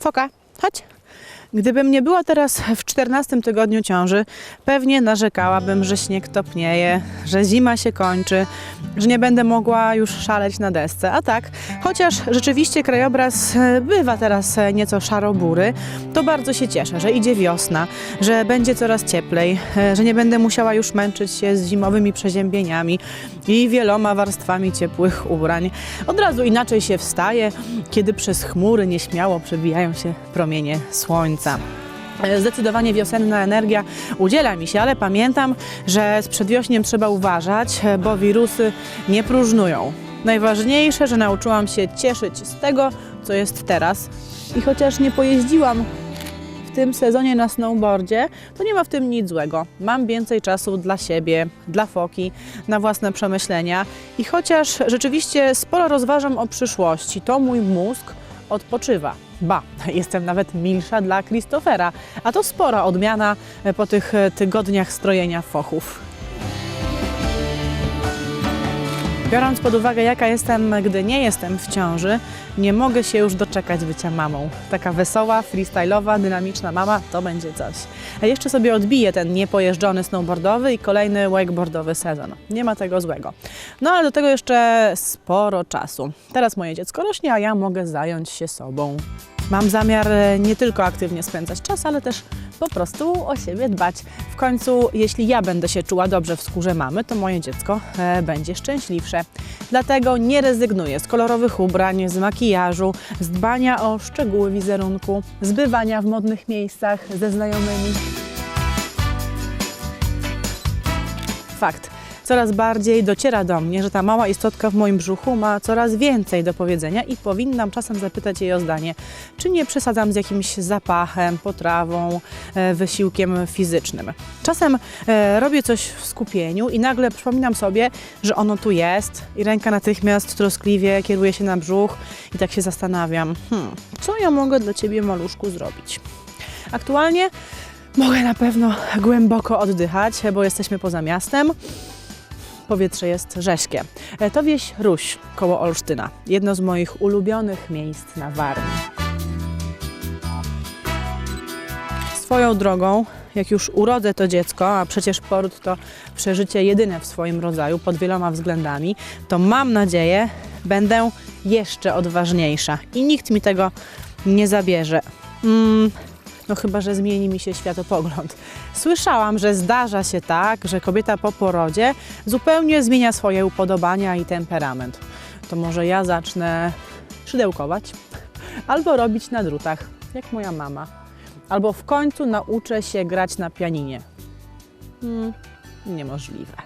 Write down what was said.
Foka, chodź. Gdybym nie była teraz w 14 tygodniu ciąży, pewnie narzekałabym, że śnieg topnieje, że zima się kończy, że nie będę mogła już szaleć na desce. A tak, chociaż rzeczywiście krajobraz e, bywa teraz e, nieco szarobury, to bardzo się cieszę, że idzie wiosna, że będzie coraz cieplej, e, że nie będę musiała już męczyć się z zimowymi przeziębieniami i wieloma warstwami ciepłych ubrań. Od razu inaczej się wstaje, kiedy przez chmury nieśmiało przebijają się promienie słońca. E, Zdecydowanie wiosenna energia udziela mi się, ale pamiętam, że z przedwiośniem trzeba uważać, e, bo wirusy nie próżnują. Najważniejsze, że nauczyłam się cieszyć z tego, co jest teraz. I chociaż nie pojeździłam w tym sezonie na snowboardzie, to nie ma w tym nic złego. Mam więcej czasu dla siebie, dla foki, na własne przemyślenia. I chociaż rzeczywiście sporo rozważam o przyszłości, to mój mózg odpoczywa. Ba, jestem nawet milsza dla Christophera, a to spora odmiana po tych tygodniach strojenia fochów. Biorąc pod uwagę, jaka jestem, gdy nie jestem w ciąży, nie mogę się już doczekać bycia mamą. Taka wesoła, freestyle'owa, dynamiczna mama to będzie coś. A jeszcze sobie odbiję ten niepojeżdżony snowboardowy i kolejny wakeboardowy sezon. Nie ma tego złego. No ale do tego jeszcze sporo czasu. Teraz moje dziecko rośnie, a ja mogę zająć się sobą. Mam zamiar e, nie tylko aktywnie spędzać czas, ale też po prostu o siebie dbać. W końcu, jeśli ja będę się czuła dobrze w skórze mamy, to moje dziecko e, będzie szczęśliwsze. Dlatego nie rezygnuję z kolorowych ubrań, z makijażu, z dbania o szczegóły wizerunku, z bywania w modnych miejscach ze znajomymi. Fakt. Coraz bardziej dociera do mnie, że ta mała istotka w moim brzuchu ma coraz więcej do powiedzenia i powinnam czasem zapytać jej o zdanie, czy nie przesadzam z jakimś zapachem, potrawą, e, wysiłkiem fizycznym. Czasem e, robię coś w skupieniu i nagle przypominam sobie, że ono tu jest i ręka natychmiast troskliwie kieruje się na brzuch i tak się zastanawiam, hmm, co ja mogę dla Ciebie, maluszku, zrobić? Aktualnie mogę na pewno głęboko oddychać, bo jesteśmy poza miastem powietrze jest rześkie. E, To wieś Ruś koło Olsztyna. Jedno z moich ulubionych miejsc na Warmii. Swoją drogą, jak już urodzę to dziecko, a przecież poród to przeżycie jedyne w swoim rodzaju pod wieloma względami, to mam nadzieję, będę jeszcze odważniejsza i nikt mi tego nie zabierze. Mm, no chyba, że zmieni mi się światopogląd. Słyszałam, że zdarza się tak, że kobieta po porodzie zupełnie zmienia swoje upodobania i temperament. To może ja zacznę szydełkować albo robić na drutach, jak moja mama. Albo w końcu nauczę się grać na pianinie. Hmm, niemożliwe.